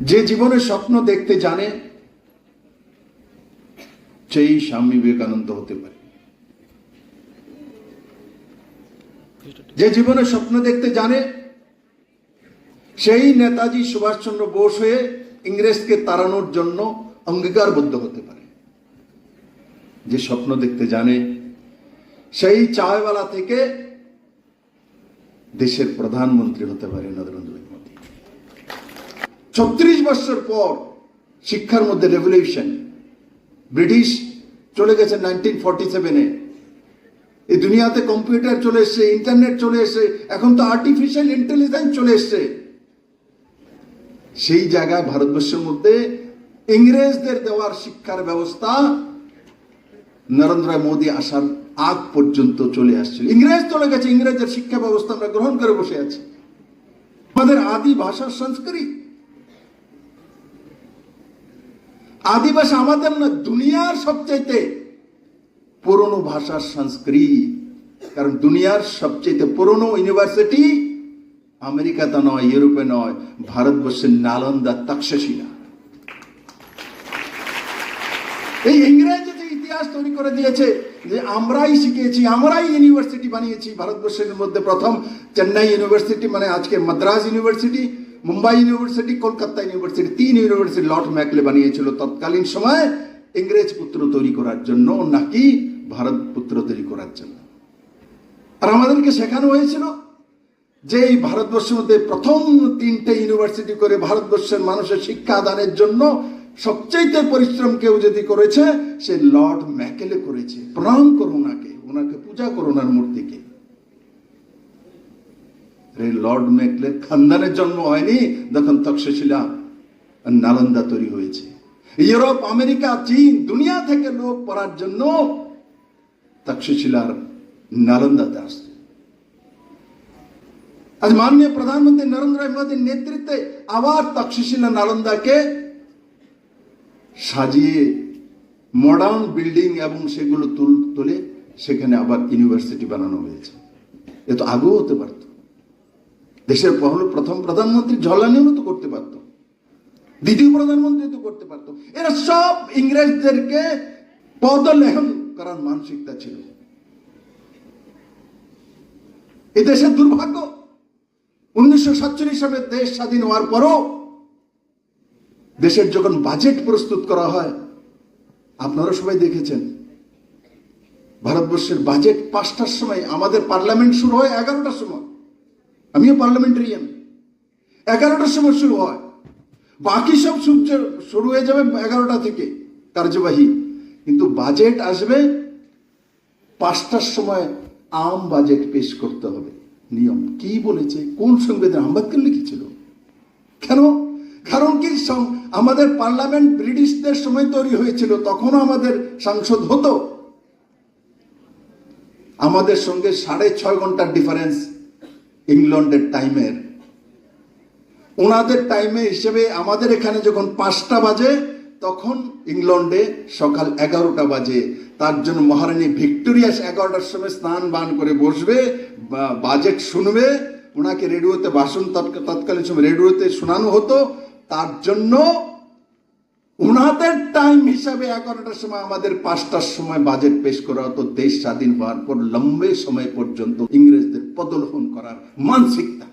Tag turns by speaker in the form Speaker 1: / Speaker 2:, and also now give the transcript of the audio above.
Speaker 1: যে জীবনের স্বপ্ন দেখতে জানে, সেই স্বামী বিবেকানন্দ হতে পারে। যে জীবনের স্বপ্ন দেখতে জানে, সেই নেতাজি সুভাষচন্দ্র বোস হয়ে ইংরেজকে তাড়ানোর জন্য অঙ্গীকারবদ্ধ হতে পারে। যে স্বপ্ন দেখতে জানে, সেই চায়ওয়ালা থেকে দেশের প্রধানমন্ত্রী হতে পারে নরেন্দ্র ছত্রিশ বছর পর শিক্ষার মধ্যে রেভলিউশন ব্রিটিশ চলে গেছে নাইনটিন ফর্টি সেভেনে এই দুনিয়াতে কম্পিউটার চলে এসছে ইন্টারনেট চলে এসছে, এখন তো আর্টিফিশিয়াল ইন্টেলিজেন্স চলে এসছে। সেই জায়গায় ভারতবর্ষের মধ্যে ইংরেজদের দেওয়ার শিক্ষার ব্যবস্থা নরেন্দ্র মোদী আসার আগ পর্যন্ত চলে আসছিল ইংরেজ চলে গেছে, ইংরেজের শিক্ষা ব্যবস্থা আমরা গ্রহণ করে বসে আছি। আমাদের আদি ভাষার সংস্কৃত। আদি ভাষা আমাদের না, দুনিয়ার সবচাইতে পুরনো ভাষার সংস্কৃত। কারণ দুনিয়ার সবচেয়ে পুরনো ইউনিভার্সিটি আমেরিকাতে নয়, ইউরোপে নয়, ভারতবর্ষের নালন্দা তক্ষশিলা। এই ইংরেজি যে ইতিহাস তৈরি করে দিয়েছে যে আমরাই শিখিয়েছি আমরাই ইউনিভার্সিটি বানিয়েছি, ভারতবর্ষের মধ্যে প্রথম চেন্নাই ইউনিভার্সিটি মানে আজকে Madras university Mumbai university, Kolkata university, তিন ইউনিভার্সিটি লর্ড ম্যাকলে বানিয়েছিল তৎকালীন সময় ইংরেজ পুত্র তৈরি করার জন্য, নাকি ভারত পুত্র তৈরি করার জন্য। আর আমাদেরকে শেখানো হয়েছিল যে এই ভারতবর্ষের মধ্যে প্রথম তিনটে ইউনিভার্সিটি করে ভারতবর্ষের মানুষের শিক্ষা দানের জন্য সবচেয়ে পরিশ্রম কেউ যদি করেছে, সে লর্ড ম্যাকেলে করেছে। প্রণাম করো ওনাকে ওনাকে পূজা করো ওনার মূর্তিকে। লর্ড ম্যাকলের খানদানের জন্ম হয়নি যখন তক্ষশিলা নালন্দা তৈরি হয়েছে। ইউরোপ, আমেরিকা, চীন, দুনিয়া থেকে লোক পড়ার জন্য তক্ষশিলার নালন্দাতে আসছে। আজ মাননীয় প্রধানমন্ত্রী নরেন্দ্র মোদীর নেতৃত্বে আবার তক্ষশিলা নালন্দাকে সাজিয়ে মডার্ন বিল্ডিং এবং সেগুলো তুল তুলে সেখানে আবার ইউনিভার্সিটি বানানো হয়েছে। এ তো আগেও হতে পারত। দেশের প্রথম প্রধানমন্ত্রী জলানিও তো করতে পারত। দ্বিতীয় প্রধানমন্ত্রী তো করতে পারত। এরা সব ইংরেজদেরকে পদলেহন করার মানসিকতা ছিল। এ দেশের দুর্ভাগ্য, উনিশশো সাতচল্লিশ সালে দেশ স্বাধীন হওয়ার পরও দেশের যখন বাজেট প্রস্তুত করা হয়, আপনারা সবাই দেখেছেন, ভারতবর্ষের বাজেট পাঁচটার সময় আমাদের পার্লামেন্ট শুরু হয় এগারোটার সময়। আমিও পার্লামেন্টারিয়ান। এগারোটার সময় শুরু হয়। বাকি সব শুরু হয়ে যাবে এগারোটা থেকে কার্যবাহী। কিন্তু বাজেট আসবে পাঁচটার সময় আম বাজেট পেশ করতে হবে। নিয়ম কি বলেছে? কোন সংবিধান? আম্বেদকর লিখেছিল কেন? কারণ কি আমাদের পার্লামেন্ট ব্রিটিশদের সময় তৈরি হয়েছিল, তখনও আমাদের সাংসদ হতো। আমাদের সঙ্গে সাড়ে ছয় ঘণ্টার ডিফারেন্স ইংল্যান্ডের টাইমের ওনাদের টাইমে হিসেবে আমাদের এখানে যখন পাঁচটা বাজে, তখন ইংল্যান্ডে সকাল এগারোটা বাজে। তার জন্য মহারানী ভিক্টোরিয়া এগারোটার সময় স্নান বান করে বসবে বাজেট শুনবে। ওনাকে রেডিওতে তৎ- তৎকালীন সময় রেডিওতে শোনানো হতো। তার জন্য ওনাদের টাইম হিসাবে এগারোটার সময় আমাদের পাঁচটার সময় বাজেট পেশ করা হতো। দেশ স্বাধীন হওয়ার পর, লম্বে সময় পর্যন্ত ইংরেজদের পদলোহন করার মানসিকতা।